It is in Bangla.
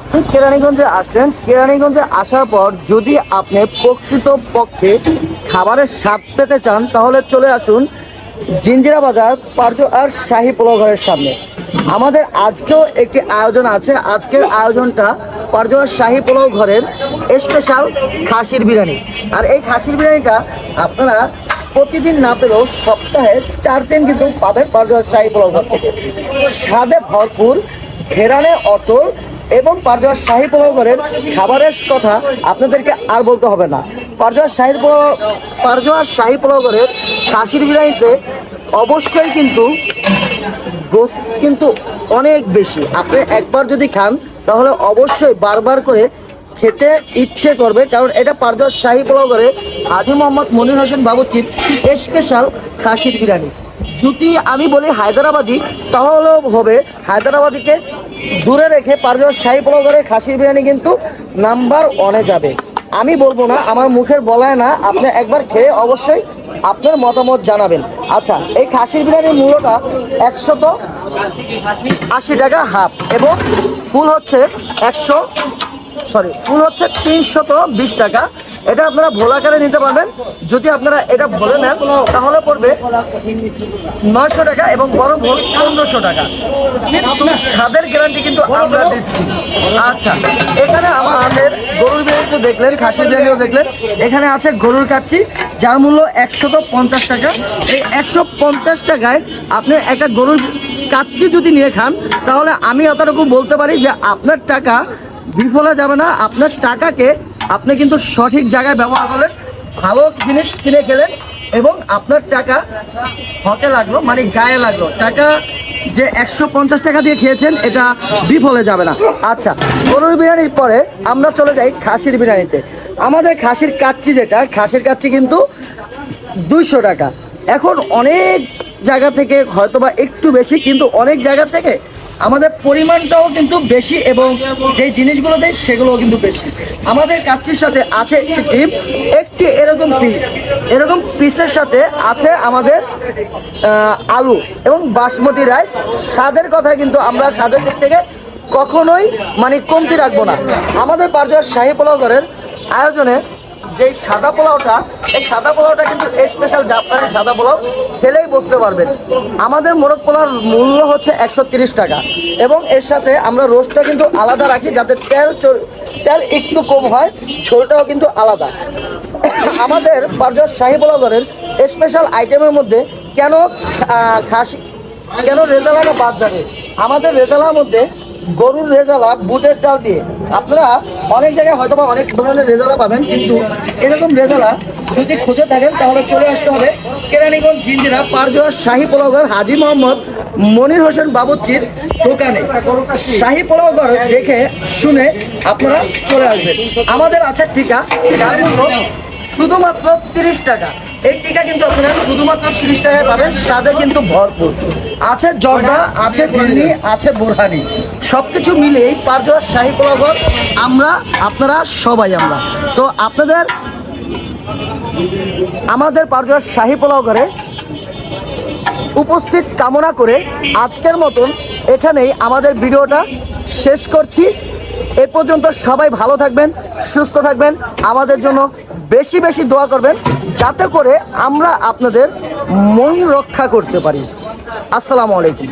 আপনি কেরানীগঞ্জে আসলেন, কেরানীগঞ্জে আসার পর যদি আপনি প্রকৃত পক্ষে খাবারের স্বাদ পেতে চান, তাহলে চলে আসুন জিঞ্জিরা বাজার, পার্জ আর শাহী পোলাও ঘরের সামনে। আমাদের আজকেও একটি আয়োজন আছে। আজকের আয়োজনটা পার্জ আর শাহী পোলাও ঘরের স্পেশাল খাসির বিরিয়ানি। আর এই খাসির বিরিয়ানিটা আপনারা প্রতিদিন না পেলেও সপ্তাহে চার দিন কিন্তু পাবেন পার্জ আর শাহী পোলাও ঘর থেকে। স্বাদে ভরপুর ঘেরানে অটল এবং পারজোয়ার শাহি পোলাও খাবারের কথা আপনাদেরকে আর বলতে হবে না। পারজোয়ার শাহী পোলাও পারজোয়ার শাহী পোলাও ঘরের খাসির বিরিয়ানিতে অবশ্যই কিন্তু গোস কিন্তু অনেক বেশি। আপনি একবার যদি খান, তাহলে অবশ্যই বারবার করে খেতে ইচ্ছে করবে, কারণ এটা পারজোয়ার শাহি পোলাও ঘরে হাজি মোহাম্মদ মনির হোসেন বাবুচির স্পেশাল খাসির বিরিয়ানি। যদি আমি বলি হায়দ্রাবাদি, তাহলেও হবে। হায়দ্রাবাদিকে দূরে রেখে পারজোয়ার শাহী পোলাও ঘরে খাসির বিরিয়ানি কিন্তু নাম্বার ওয়ানে যাবে। আমি বলব না, আমার মুখের বলায় না, আপনি একবার খেয়ে অবশ্যই আপনার মতামত জানাবেন। আচ্ছা এই খাসির বিরিয়ানির মূল্যটা একশত আশি টাকা হাফ এবং ফুল হচ্ছে একশো সরি ফুল হচ্ছে তিনশত বিশ টাকা। এটা আপনারা ভোল আকারে নিতে পারবেন। যদি আপনারা এটা ভোলে নেন, তাহলে পড়বে নয়শো টাকা এবং বড় ভোল পনেরোশো টাকা। কিন্তু স্বাদের গ্যারান্টি কিন্তু আমরা দিচ্ছি। আচ্ছা এখানে আমাদের গরুর বিরিয়ানি দেখলেন, খাসির বিরিয়ানিও দেখলেন। এখানে আছে গরুর কাচ্ছি যার মূল্য একশত পঞ্চাশ টাকা। এই একশো পঞ্চাশ টাকায় আপনি একটা গরুর কাচ্চি যদি নিয়ে খান, তাহলে আমি এতটুকু বলতে পারি যে আপনার টাকা বিফলে যাবে না, আপনার টাকাকে আপনি কিন্তু সঠিক জায়গায় ব্যবহার করলেন, ভালো জিনিস কিনে খেলেন এবং আপনার টাকা হকে লাগল মানে গায়ে লাগল। টাকা যে একশো পঞ্চাশ টাকা দিয়ে খেয়েছেন, এটা বিফলে যাবে না। আচ্ছা গরুর বিরিয়ানির পরে আমরা চলে যাই খাসির বিরিয়ানিতে। আমাদের খাসির কাচ্চি যেটা, খাসির কাচ্চি কিন্তু দুইশো টাকা। এখন অনেক জায়গা থেকে হয়তোবা একটু বেশি, কিন্তু অনেক জায়গা থেকে আমাদের পরিমাণটাও কিন্তু বেশি এবং যে জিনিসগুলো দেয় সেগুলোও কিন্তু বেশি। আমাদের কাচ্চির সাথে আছে একটি ডিম, একটি এরকম পিস। এরকম পিসের সাথে আছে আমাদের আলু এবং বাসমতি রাইস। স্বাদের কথা কিন্তু আমরা স্বাদের দিক থেকে কখনোই মানে কমতি রাখব না। আমাদের পারজোয়ার শাহী পোলাও ঘরের আয়োজনে যে সাদা পোলাওটা, এই সাদা পোলাওটা কিন্তু স্পেশাল জাপানি সাদা পোলাও খেলেই বুঝতে পারবেন। আমাদের মোরগ পোলাওর মূল্য হচ্ছে একশো টাকা এবং এর সাথে আমরা রোস্টটা কিন্তু আলাদা রাখি যাতে তেল তেল একটু কম হয়, ঝোলটাও কিন্তু আলাদা। আমাদের পারজর শাহী পোলাও ঘরের স্পেশাল আইটেমের মধ্যে কেন খাসি, কেন রেজালাটা বাদ যাবে? আমাদের রেজালার মধ্যে গরুর রেজালা, বুটের ডাল দিয়ে আপনারা অনেক জায়গায় হয়তো অনেক ধরনের রেজালা পাবেন, কিন্তু এরকম রেজালা যদি খুঁজে থাকেন, তাহলে চলে আসতে হবে কেরানীগঞ্জ জিঞ্জিরা পারজোয়ার শাহী পোলাওঘর হাজি মোহাম্মদ মনির হোসেন বাবুচির দোকানে। শাহী পোলাওঘর দেখে, শুনে আপনারা চলে আসবেন। আমাদের আছে টিকা যার শুধুমাত্র তিরিশ টাকা। এই টিকা কিন্তু আপনারা শুধুমাত্র তিরিশ টাকায় পাবেন স্বাদে কিন্তু ভরপুর। আছে জর্দা, আছে বিল্লি আছে বোরহানি। সব কিছু মিলিয়েই পারজোয়ার শাহী পোলাগর আমরা, আপনারা, সবাই আমরা। তো আপনাদের, আমাদের পারজোয়ার শাহী পোলাও ঘরে উপস্থিত কামনা করে আজকের মতন এখানেই আমাদের ভিডিওটা শেষ করছি। এ পর্যন্ত সবাই ভালো থাকবেন, সুস্থ থাকবেন। আমাদের জন্য বেশি বেশি দোয়া করবেন যাতে করে আমরা আপনাদের মন রক্ষা করতে পারি। আসসালামু আলাইকুম।